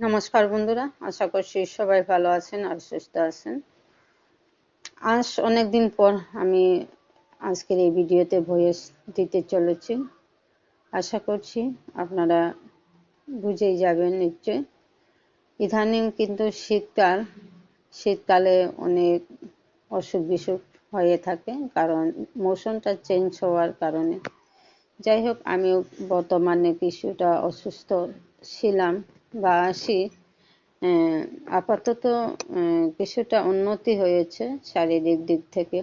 নমস্কার বন্ধুরা, আশা করছি সবাই ভালো আছেন আর সুস্থ আছেন। আজ অনেকদিন পর আমি আজকের এই ভিডিওতে ভয়েস দিতে চলেছি। আশা করছি আপনারা বুঝেই যাবেন নিশ্চয় ইদানিং কিন্তু শীতকাল, শীতকালে অনেক অসুখ বিসুখ হয়ে থাকে কারণ মৌসুমটা চেঞ্জ হওয়ার কারণে। যাই হোক, আমিও বর্তমানে কিছুটা অসুস্থ ছিলাম। বা আছি আপাতত কিছুটা উন্নতি হয়েছে শারীরিক দিক থেকে।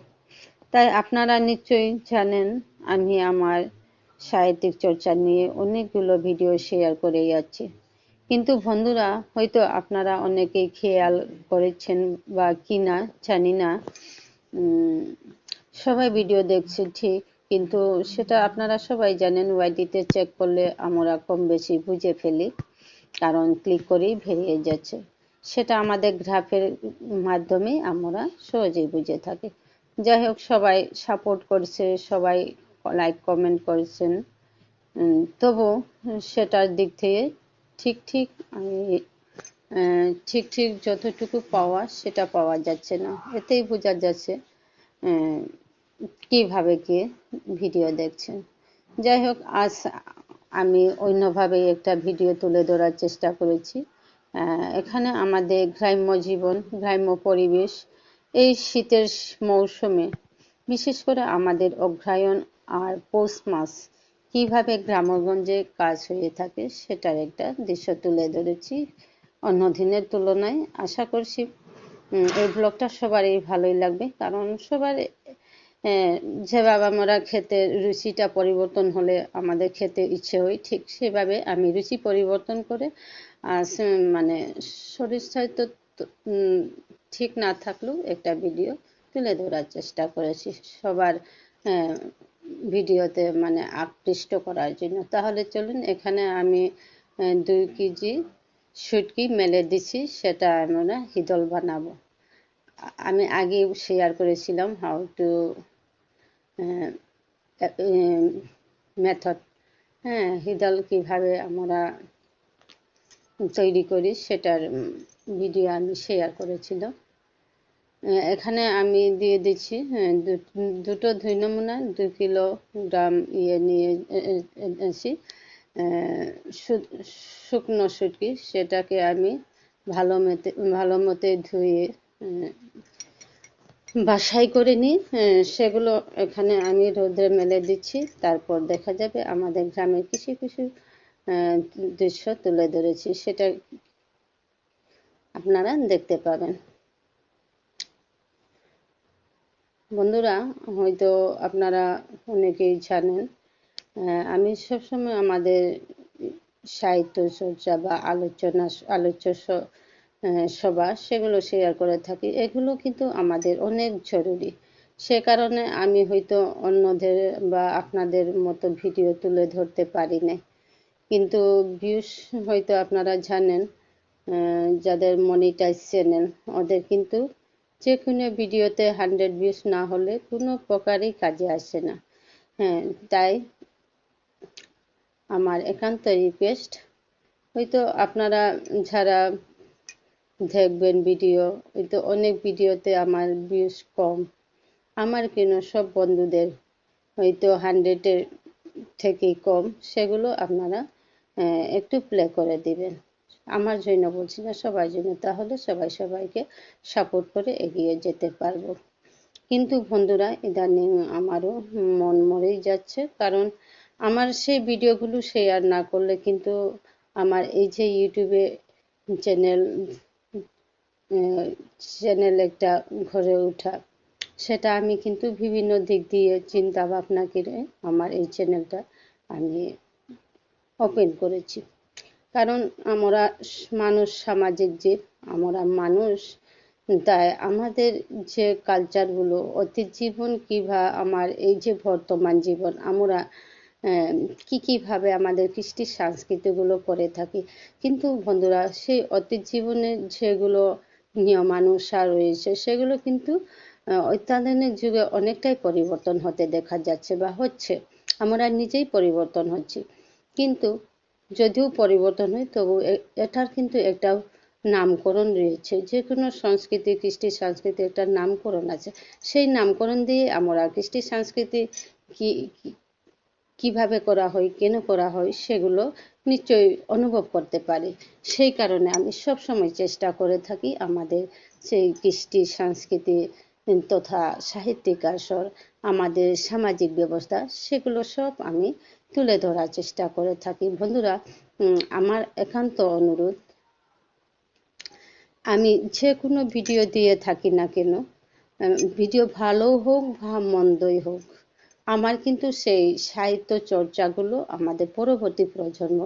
তাই আপনারা নিশ্চয়ই জানেন, আমি আমার সাহিত্যিক চর্চা নিয়ে অনেকগুলো ভিডিও শেয়ার করে যাচ্ছি কিন্তু বন্ধুরা, হয়তো আপনারা অনেকেই খেয়াল করেছেন বা কি না জানি না। সবাই ভিডিও দেখছে ঠিক, কিন্তু সেটা আপনারা সবাই জানেন ওয়াইটিতে চেক করলে আমরা কম বেশি বুঝে ফেলি। কারণ ক্লিক করেই বেরিয়ে যাচ্ছে। সেটা আমাদের গ্রাফের মাধ্যমে আমরা সহজেই বুঝে থাকি। যাই হোক, সবাই সাপোর্ট করছে, সবাই লাইক কমেন্ট করছেন। তবু সেটার দিক থেকে ঠিক ঠিক ঠিক ঠিক যতটুকু পাওয়া সেটা পাওয়া যাচ্ছে না। এতেই বোঝা যাচ্ছে কীভাবে কে ভিডিও দেখছেন। যাই হোক, আজ আমি অন্যভাবে একটা ভিডিও তুলে ধরার চেষ্টা করেছি। এখানে আমাদের গ্রাম্য জীবন, গ্রাম্য পরিবেশ, এই শীতের মৌসুমে, বিশেষ করে আমাদের অগ্রায়ণ আর পৌষ মাস, কীভাবে গ্রামগঞ্জে কাজ হয়ে থাকে সেটার একটা দৃশ্য তুলে ধরেছি অন্য দিনের তুলনায়। আশা করছি এই ব্লগটা সবারই ভালোই লাগবে, কারণ সবার যেভাবে আমরা খেতে রুচিটা পরিবর্তন হলে আমাদের খেতে ইচ্ছে হয়, ঠিক সেভাবে আমি রুচি পরিবর্তন করে মানে শরীর স্বাস্থ্য ঠিক না থাকলেও একটা ভিডিও তুলে ধরার চেষ্টা করেছি সবার ভিডিওতে মানে আকৃষ্ট করার জন্য। তাহলে চলুন, এখানে আমি দুই কেজি সুটকি মেলে দিছি, সেটা আমরা হিদল বানাবো। আমি আগে শেয়ার করেছিলাম হাউ টু মেথড হ্যাঁ হিদল কীভাবে আমরা তৈরি করি সেটার ভিডিও আমি শেয়ার করেছিলাম। এখানে আমি দিয়ে দিচ্ছি দুটো দুই নমুনা, দু কিলো গ্রাম ইয়ে নিয়ে এসি শুকনো শুটকি, সেটাকে আমি ভালো মতে ভালো মতে ধুয়ে বাসাই করে নিই সেগুলো এখানে আমি রোদে মেলে দিচ্ছি। তারপর দেখা যাবে আমাদের গ্রামের কিছু কিছু দৃশ্য তুলে ধরেছি, সেটা আপনারা দেখতে পাবেন। বন্ধুরা, হয়তো আপনারা অনেকেই জানেন আমি সবসময় আমাদের সাহিত্য চর্চা বা আলোচনা, আলোচ্য সভা সেগুলো শেয়ার করে থাকি। এগুলো কিন্তু আমাদের অনেক জরুরি। সে কারণে আমি হয়তো অন্যদের বা আপনাদের মতো ভিডিও তুলে ধরতে পারি না কিন্তু ভিউস হয়তো আপনারা জানেন যাদের মনিটাইজ চ্যানেল ওদের কিন্তু যে কোনো ভিডিওতে হান্ড্রেড ভিউস না হলে কোনো প্রকারই কাজে আসে না। হ্যাঁ তাই আমার একান্ত রিকোয়েস্ট হয়তো আপনারা যারা দেখবেন ভিডিও হয়তো অনেক ভিডিওতে আমার ভিউস কম। আমার কেন সব বন্ধুদের হয়তো হান্ড্রেডের থেকেই কম, সেগুলো আপনারা একটু প্লে করে দিবেন। আমার জন্য বলছি না সবার জন্য, তাহলে সবাই সবাইকে সাপোর্ট করে এগিয়ে যেতে পারব। কিন্তু বন্ধুরা, ইদানিং আমারও মন মরেই যাচ্ছে, কারণ আমার সেই ভিডিওগুলো শেয়ার না করলে কিন্তু আমার এই যে ইউটিউবে চ্যানেল চ্যানেল একটা ঘরে ওঠা সেটা আমি কিন্তু বিভিন্ন দিক দিয়ে চিন্তা ভাবনা করে আমার এই চ্যানেলটা আমি ওপেন করেছি। কারণ আমরা মানুষ, সামাজিক জীব, আমরা মানুষ, তাই আমাদের যে কালচারগুলো অতীত জীবন কিভা আমার এই যে বর্তমান জীবন, আমরা কি কীভাবে আমাদের কৃষ্টি সংস্কৃতিগুলো করে থাকি। কিন্তু বন্ধুরা, সেই অতীত জীবনে যেগুলো নিয়মানুসার রয়েছে, সেগুলো কিন্তু অত্যাধুনিক যুগে অনেকটাই পরিবর্তন হতে দেখা যাচ্ছে বা হচ্ছে। আমরা নিজেই পরিবর্তন হচ্ছি। কিন্তু যদিও পরিবর্তন হয়, তবু এটার কিন্তু একটা নামকরণ রয়েছে। যে কোনো সংস্কৃতি, কৃষ্টি সংস্কৃতি একটা নামকরণ আছে। সেই নামকরণ দিয়ে আমরা কৃষ্টি সংস্কৃতি কি কীভাবে করা হয়, কেন করা হয়, সেগুলো নিশ্চয়ই অনুভব করতে পারি। সেই কারণে আমি সব সময় চেষ্টা করে থাকি আমাদের সেই কৃষ্টি, সংস্কৃতি তথা সাহিত্যিক আসর, আমাদের সামাজিক ব্যবস্থা, সেগুলো সব আমি তুলে ধরার চেষ্টা করে থাকি। বন্ধুরা আমার একান্ত অনুরোধ, আমি যে কোনো ভিডিও দিয়ে থাকি না কেন ভিডিও ভালো হোক বা মন্দই হোক আমার কিন্তু সেই সাহিত্য চর্চাগুলো আমাদের পরবর্তী প্রজন্ম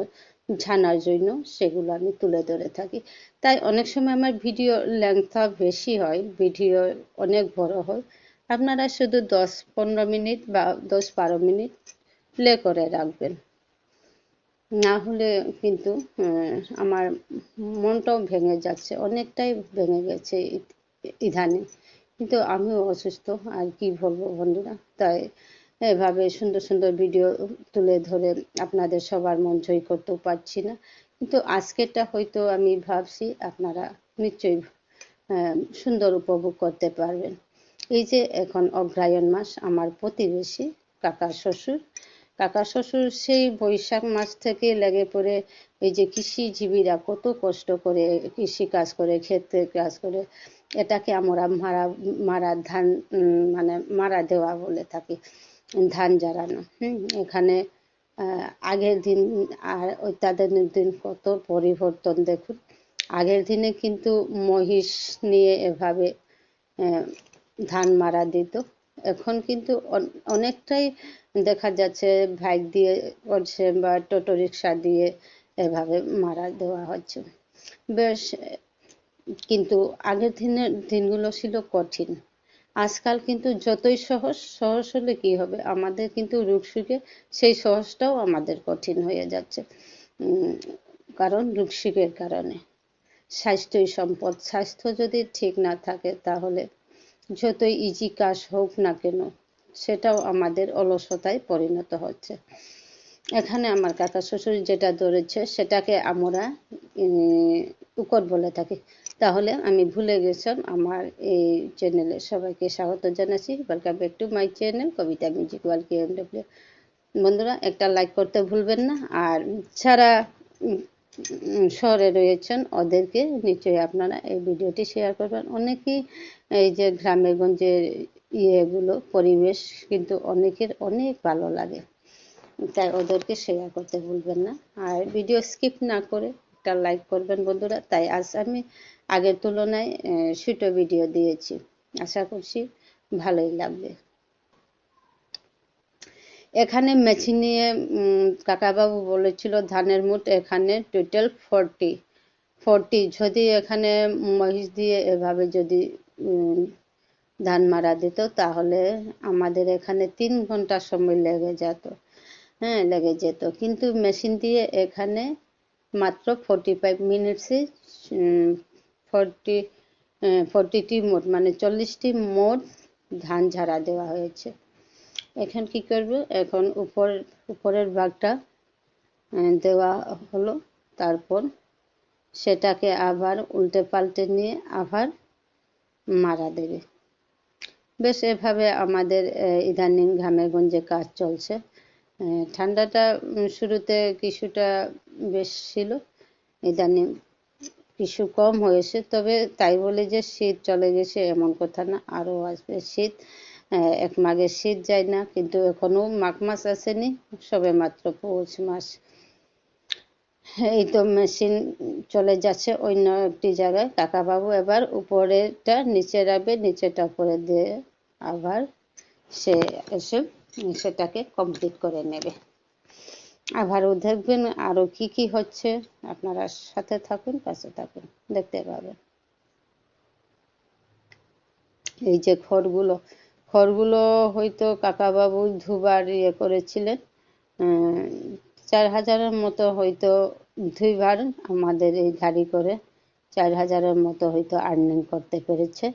জানার জন্য সেগুলো আমি তুলে ধরে থাকি। তাই অনেক সময় আমার ভিডিও লেংথটা বেশি হয়, ভিডিও অনেক বড় হয়। আপনারা শুধু দশ পনেরো মিনিট বা দশ বারো মিনিট প্লে করে রাখবেন। না হলে কিন্তু আমার মনটাও ভেঙে যাচ্ছে, অনেকটাই ভেঙে গেছে ইদানিং কিন্তু আমিও অসুস্থ, আর কি বলব বন্ধুরা? তাই এভাবে সুন্দর সুন্দর ভিডিও তুলে ধরে আপনাদের সবার মন জয় করতেও পারছি না। কিন্তু আজকেরটা হয়তো আমি ভাবছি আপনারা নিশ্চয়ই সুন্দর উপভোগ করতে পারবেন। এই যে এখন অগ্রায়ণ মাস, আমার প্রতিবেশী কাকা শ্বশুর। কাকা শ্বশুর সেই বৈশাখ মাস থেকে লেগে পড়ে এই যে কৃষিজীবীরা কত কষ্ট করে কৃষি কাজ করে ক্ষেত্রে কাজ করে, এটাকে আমরা মারা মারা ধান মানে মারা দেওয়া বলে থাকি। ধান জ্বালানো। এখানে আগের দিন আর তাদের দিন কত পরিবর্তন দেখুন। আগের দিনে কিন্তু মহিষ নিয়ে এভাবে ধান মারা দিত। এখন কিন্তু অনেকটাই দেখা যাচ্ছে বাইক দিয়ে করছে বা টোটো রিক্সা দিয়ে এভাবে মারা দেওয়া হচ্ছে। বেশ, কিন্তু আগের দিনের দিনগুলো ছিল কঠিন। আজকাল কিন্তু যতই সহজ সহজ হলে কি হবে? আমাদের কিন্তু রোগ সুখে সেই সহজটাও আমাদের কঠিন হয়ে যাচ্ছে। কারণ রোগ সুখের কারণে। স্বাস্থ্যই সম্পদ। স্বাস্থ্য যদি ঠিক না থাকে তাহলে যতই ইজি কাজ হোক না কেন, সেটাও আমাদের অলসতায় পরিণত হচ্ছে। এখানে আমার কাকা শ্বশুর যেটা ধরেছে, সেটাকে আমরা উকট বলে থাকি। তাহলে আমি ভুলে গেছিলাম আমার এই চ্যানেলে সবাইকে স্বাগত জানাচ্ছি। Welcome back to my channel Kabita music wall K M W বন্ধুরা একটা লাইক করতে ভুলবেন না। আর উম, শহরে রয়েছেন ওদেরকে নিশ্চয়ই আপনারা এই ভিডিওটি শেয়ার করবেন। অনেকেই এই যে গ্রামে গঞ্জের ইয়েগুলো পরিবেশ কিন্তু অনেকের অনেক ভালো লাগে। তাই ওদেরকে শেয়ার করতে ভুলবেন না। আর ভিডিও স্কিপ না করে একটা লাইক করবেন বন্ধুরা। তাই আজ আমি আগের তুলনায় ছোটো ভিডিও দিয়েছি। আশা করছি ভালোই লাগবে। এখানে মেশিন নিয়ে কাকাবাবু বলেছিল ধানের মুঠ এখানে টোটাল ফোরটি ফোরটি যদি এখানে মহিষ দিয়ে এভাবে যদি ধান মারা দিত, তাহলে আমাদের এখানে তিন ঘণ্টা সময় লেগে যেত। হ্যাঁ লেগে যেত। কিন্তু মেশিন দিয়ে এখানে মাত্র ফোরটি ফাইভ মিনিটসে ফোরটি ফোরটিটি মোট মানে চল্লিশটি মোট ধান ঝাড়া দেওয়া হয়েছে। এখন কি করবে? এখন উপর, উপরের ভাগটা দেওয়া হলো। তারপর সেটাকে আবার উল্টে পাল্টে নিয়ে আবার মারা দেবে। বেশ, এভাবে আমাদের ইদানিং ঘামে গঞ্জে কাজ চলছে। ঠান্ডাটা শুরুতে কিছুটা বেশ ছিল। ইদানিং কিছু কম হয়েছে, তবে তাই বলে যে শীত চলে গেছে এমন কথা না। আরও আসবে শীত। এক মাঘে শীত যায় না, কিন্তু এখনও মাঘ মাস আসেনি, সবে মাত্র পৌষ মাস। এই তো মেশিন চলে যাচ্ছে অন্য একটি জায়গায়। কাকাবাবু এবার উপরেরটা, নিচে রাখবে নিচেটা উপরে দিয়ে আবার সে এসে সেটাকে কমপ্লিট করে নেবে। আবারও দেখবেন আরও কি কি হচ্ছে, আপনারা সাথে থাকুন, পাশে থাকুন, দেখতে পাবেন। এই যে খড়গুলো খড়গুলো হয়তো কাকাবাবু দুবার ইয়ে করেছিলেন চার হাজারের মতো হয়তো দুইবার আমাদের এই গাড়ি করে চার হাজারের মতো হয়তো আর্নিং করতে পেরেছে,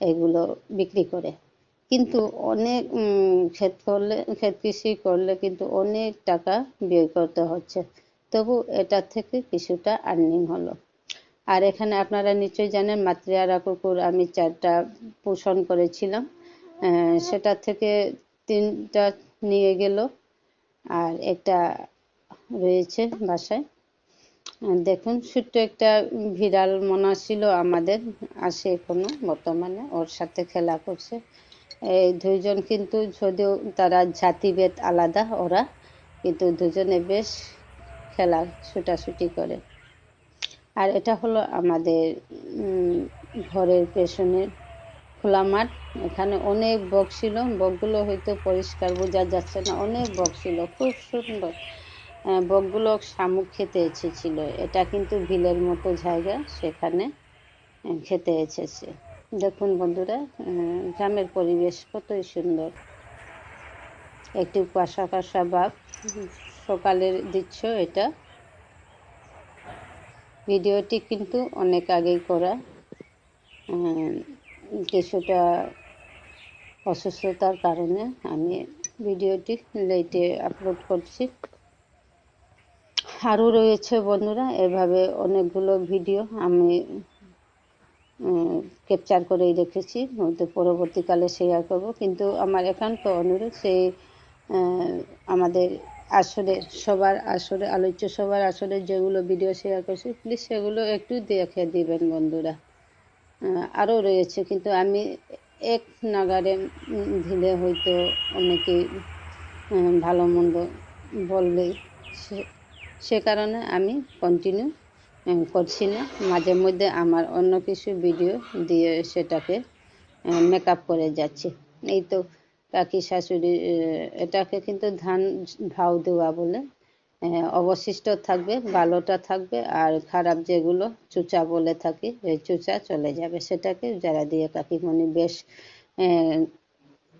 এগুলো বিক্রি করে। কিন্তু অনেক ক্ষেত করলে, ক্ষেত কৃষি করলে কিন্তু অনেক টাকা ব্যয় করতে হচ্ছে। তবু এটা থেকে কিছুটা আর্নিং হলো। আর এখানে আপনারা নিশ্চয়ই জানেন মাতৃয়ারা কুকুর আমি চারটা পোষণ করেছিলাম। সেটা থেকে তিনটা নিয়ে গেল। আর একটা রয়েছে বাসায়। দেখুন, ছোট্ট একটা বিড়াল মনা ছিল আমাদের আসে এখনও বর্তমানে ওর সাথে খেলা করছে। এই দুইজন কিন্তু যদিও তারা জাতিভেদ আলাদা ওরা, কিন্তু দুজনে বেশ খেলা ছুটাছুটি করে। আর এটা হলো আমাদের ঘরের পেছনের খোলা মাঠ। এখানে অনেক বক ছিল, বকগুলো হয়তো পরিষ্কার বোঝা যাচ্ছে না। অনেক বক ছিল, খুব সুন্দর। বকগুলো শামুক খেতে এসেছিল। এটা কিন্তু বিলের মতো জায়গা, সেখানে খেতে এসেছে। দেখুন বন্ধুরা গ্রামের পরিবেশ কতই সুন্দর। একটু কাঁসা কাঁসা ভাব সকালের দৃশ্য এটা। ভিডিওটি কিন্তু অনেক আগেই করা। কিছুটা অসুস্থতার কারণে আমি ভিডিওটি লেটে আপলোড করছি। আরও রয়েছে বন্ধুরা, এভাবে অনেকগুলো ভিডিও আমি ক্যাপচার করেই রেখেছি। হয়তো পরবর্তীকালে শেয়ার করব। কিন্তু আমার একান্ত অনুরোধ সেই আমাদের আসরে, সবার আসরে, আলোচ্য সবার আসরে যেগুলো ভিডিও শেয়ার করছি প্লিজ সেগুলো একটু দেখে দিবেন বন্ধুরা। আরও রয়েছে, কিন্তু আমি এক নাগারে দিলে হয়তো অনেকেই ভালো মন্দ বলবেই সে- সে কারণে আমি কন্টিনিউ করছি না। মাঝে মধ্যে আমার অন্য কিছু ভিডিও দিয়ে সেটাকে মেকআপ করে যাচ্ছি। এই তো কাকি শাশুড়ি এটাকে কিন্তু ধান ভাও দেওয়া বলে। অবশিষ্ট থাকবে ভালোটা থাকবে, আর খারাপ যেগুলো চুচা বলে থাকি, এই চুচা চলে যাবে। সেটাকে যারা দিয়ে কাকিমণি বেশ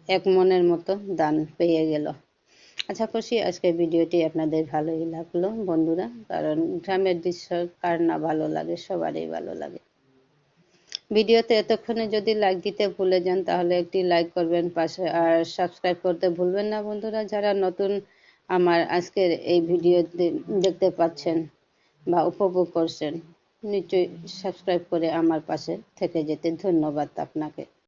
এক মনের মতো দান পেয়ে গেল। আশা করছি আজকের ভিডিওটি আপনাদের ভালোই লাগল, বন্ধুরা। কারণ গ্রামের দৃশ্য কার না ভালো লাগে, সবারই ভালো লাগে। ভিডিওতে এতক্ষণে যদি লাইক দিতে ভুলে যান, তাহলে একটি লাইক করবেন পাশে, আর সাবস্ক্রাইব করতে ভুলবেন না, বন্ধুরা। যারা নতুন আমার আজকের এই ভিডিও দেখতে পাচ্ছেন বা উপভোগ করছেন, নিশ্চয়ই সাবস্ক্রাইব করে আমার পাশে থেকে যেতে ধন্যবাদ আপনাকে।